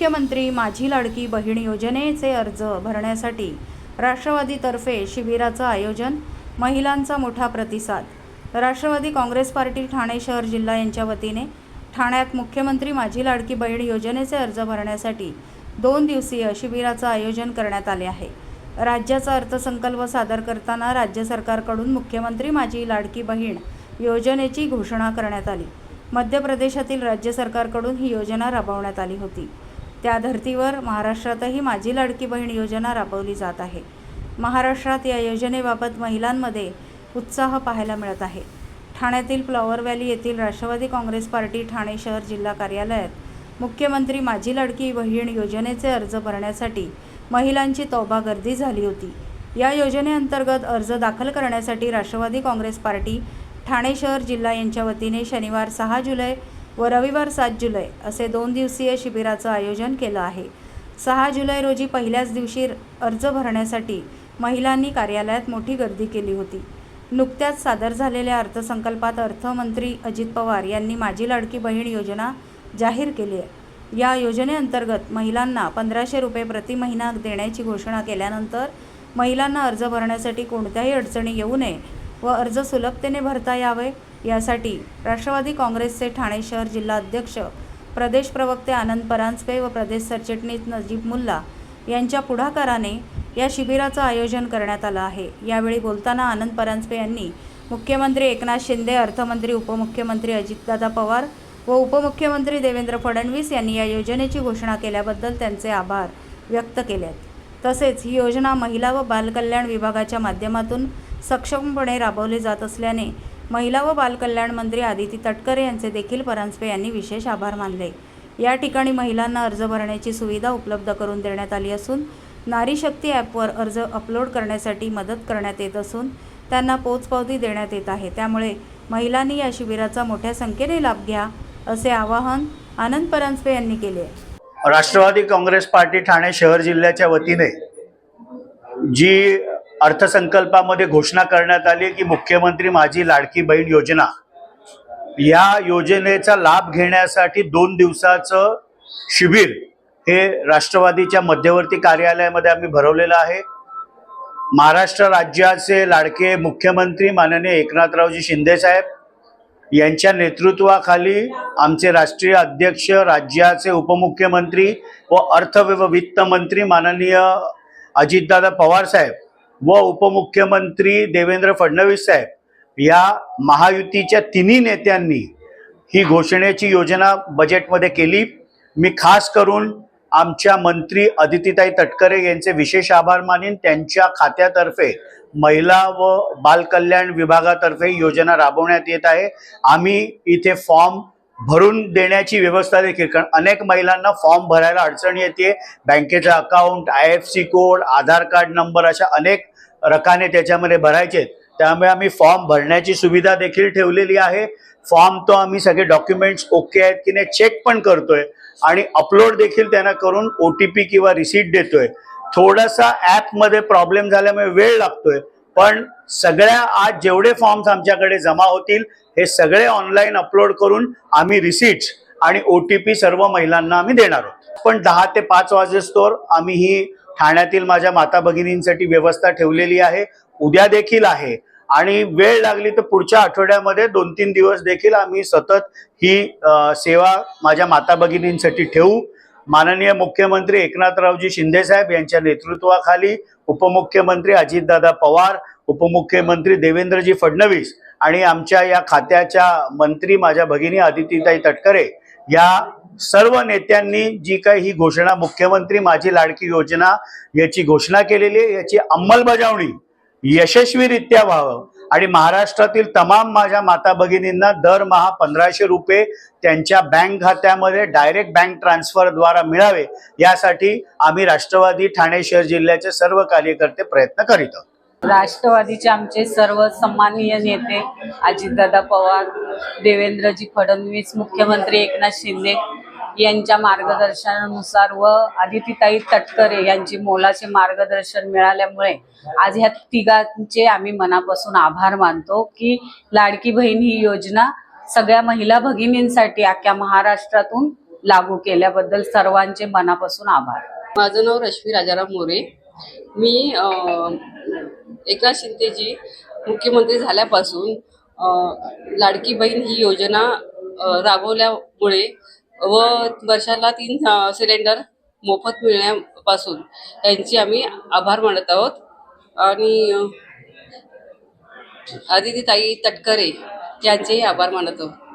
मुख्यमंत्री माझी लाडकी बहीण योजनेचे अर्ज भरण्यासाठी राष्ट्रवादीतर्फे शिबिराचं आयोजन महिलांचा मोठा प्रतिसाद. राष्ट्रवादी काँग्रेस पार्टी ठाणे शहर जिल्हा यांच्या वतीने ठाण्यात मुख्यमंत्री माझी लाडकी बहीण योजनेचे अर्ज भरण्यासाठी दोन दिवसीय शिबिराचं आयोजन करण्यात आले आहे. राज्याचा अर्थसंकल्प सादर करताना राज्य सरकारकडून मुख्यमंत्री माझी लाडकी बहीण योजनेची घोषणा करण्यात आली. मध्य प्रदेशातील राज्य सरकारकडून ही योजना राबवण्यात आली होती. त्या धर्तीवर महाराष्ट्रातही माझी लाडकी बहीण योजना राबवली जात आहे. महाराष्ट्रात या योजनेबाबत महिलांमध्ये उत्साह पाहायला मिळत आहे. ठाण्यातील फ्लॉवर व्हॅली येथील राष्ट्रवादी काँग्रेस पार्टी ठाणे शहर जिल्हा कार्यालयात मुख्यमंत्री माझी लाडकी बहीण योजनेचे अर्ज भरण्यासाठी महिलांची तौबा गर्दी झाली होती. या योजनेअंतर्गत अर्ज दाखल करण्यासाठी राष्ट्रवादी काँग्रेस पार्टी ठाणे शहर जिल्हा यांच्या वतीने शनिवार सहा जुलै व रविवार सात जुलै असे दोन दिवसीय शिबिराचं आयोजन केलं आहे. सहा जुलै रोजी पहिल्याच दिवशी अर्ज भरण्यासाठी महिलांनी कार्यालयात मोठी गर्दी केली होती. नुकत्याच सादर झालेल्या अर्थसंकल्पात अर्थमंत्री अजित पवार यांनी माझी लाडकी बहीण योजना जाहीर केली आहे. या योजनेअंतर्गत महिलांना पंधराशे रुपये प्रति महिना देण्याची घोषणा केल्यानंतर महिलांना अर्ज भरण्यासाठी कोणत्याही अडचणी येऊ नये व अर्ज सुलभतेने भरता यावे. यासाठी राष्ट्रवादी काँग्रेसचे ठाणे शहर जिल्हा अध्यक्ष प्रदेश प्रवक्ते आनंद परांजपे व प्रदेश सरचिटणीस नजीब मुल्ला यांच्या पुढाकाराने या शिबिराचं आयोजन करण्यात आलं आहे. यावेळी बोलताना आनंद परांजपे यांनी मुख्यमंत्री एकनाथ शिंदे अर्थमंत्री उपमुख्यमंत्री अजितदादा पवार व उपमुख्यमंत्री देवेंद्र फडणवीस यांनी या योजनेची घोषणा केल्याबद्दल त्यांचे आभार व्यक्त केले आहेत तसेच ही योजना महिला व बालकल्याण विभागाच्या माध्यमातून सक्षमपणे राबवली जात असल्याने महिला व बालकल्याण मंत्री आदिती तटकरे यांचे देखील परांजपे यांनी विशेष आभार मानले. या ठिकाणी महिलांना अर्ज भरण्याची सुविधा उपलब्ध करून देण्यात आली असून नारी शक्ती ॲपवर अर्ज अपलोड करण्यासाठी मदत करण्यात येत असून त्यांना पोचपावती देण्यात येत आहे. त्यामुळे महिलांनी या शिबिराचा मोठ्या संख्येने लाभ घ्या असे आवाहन आनंद परांजपे यांनी केले राष्ट्रवादी काँग्रेस पार्टी ठाणे शहर जिल्ह्याच्या वतीने जी अर्थसंकल्पामध्ये घोषणा करण्यात आली की मुख्यमंत्री माझी लाडकी बहीण योजना. या योजनेचा लाभ घेण्यासाठी दोन दिवसाचं शिबिर हे राष्ट्रवादीच्या मध्यवर्ती कार्यालयामध्ये आम्ही भरवलेलं आहे. महाराष्ट्र राज्याचे लाडके मुख्यमंत्री माननीय एकनाथरावजी शिंदेसाहेब यांच्या नेतृत्वाखाली आमचे राष्ट्रीय अध्यक्ष राज्याचे उपमुख्यमंत्री व अर्थ व वित्त मंत्री माननीय अजितदादा पवार साहेब व उपमुख्यमंत्री देवेंद्र फडणवीस साहेब या महायुतीच्या तिन्ही नेत्यांनी ही घोषणेची योजना बजेटमध्ये केली. मी खास करून आमच्या मंत्री अदितीताई तटकरे यांचे विशेष आभार मानेन. त्यांच्या खात्यातर्फे महिला व बालकल्याण विभागातर्फे योजना राबवण्यात येत आहे. आम्ही इथे फॉर्म भरून देण्याची व्यवस्था देखील. कारण अनेक महिलांना फॉर्म भरायला अडचण येते. बँकेचं account I F C code Aadhaar card number अशा अनेक रकाने त्याच्यामध्ये भरायचे. आहेत. त्यामुळे आम्ही फॉर्म भरण्याची सुविधा देखील ठेवलेली आहे. फॉर्म तो आम्ही सगळे डॉक्युमेंट्स ओके आहेत की नाही चेक पण करतोय. आणि अपलोड देखील त्यांना करून ओ टी पी किंवा रिसीट देतोय. थोडासा ॲपमध्ये प्रॉब्लेम झाल्यामुळे वेळ लागतोय. पण सगळ्या आज जेवढे फॉर्म्स आमच्याकडे जमा होतील हे सगळे ऑनलाईन अपलोड करून आम्ही रिसीट्स आणि ओ टी पी सर्व महिलांना आम्ही देणार आहोत. पण दहा ते पाच वाजेस्तोर आम्ही ही ठाण्यातील माझ्या माता भगिनींसाठी व्यवस्था ठेवलेली आहे. उद्या देखील आहे. आणि वेळ लागली तर पुढच्या आठवड्यामध्ये दोन तीन दिवस देखील आम्ही सतत ही सेवा माझ्या माता भगिनींसाठी ठेवू. माननीय मुख्यमंत्री एकनाथरावजी शिंदेसाहेब यांच्या नेतृत्वाखाली उपमुख्यमंत्री अजितदादा पवार उपमुख्यमंत्री देवेंद्रजी फडणवीस आणि आमच्या या खात्याच्या मंत्री माझ्या भगिनी आदितीताई तटकरे या सर्व नेत्यांनी जी काही ही घोषणा मुख्यमंत्री माझी लाडकी योजना याची घोषणा केलेली आहे याची अंमलबजावणी यशस्वीरित्या व्हावं. आणि महाराष्ट्रातील तमाम माझ्या माता भगिनींना दरमहा पंधराशे रुपये त्यांच्या बँक खात्यामध्ये डायरेक्ट बँक ट्रान्सफरद्वारा मिळावे यासाठी आम्ही राष्ट्रवादी ठाणे शहर जिल्ह्याचे सर्व कार्यकर्ते प्रयत्न करीत आहोत. राष्ट्रवादीचे आमचे सर्व सन्माननीय नेते अजितदादा पवार देवेंद्रजी फडणवीस मुख्यमंत्री एकनाथ शिंदे यांच्या मार्गदर्शनानुसार व आदितीताई तटकरे यांचे मोलाचे मार्गदर्शन मिळाल्यामुळे आज ह्या तिघांचे आम्ही मनापासून आभार मानतो की लाडकी बहीण ही योजना सगळ्या महिला भगिनींसाठी अख्ख्या महाराष्ट्रातून लागू केल्याबद्दल सर्वांचे मनापासून आभार. माझं नाव रश्मी राजाराम मोरे. मी अ, एकनाथ शिंदेजी मुख्यमंत्री झाल्यापासून लाडकी बहीण ही योजना राबवल्यामुळे व वर्षाला तीन सिलेंडर मोफत मिळण्यापासून यांची आम्ही आभार मानत आहोत. आणि अ, आदितीताई तटकरे यांचेही आभार मानत आहोत.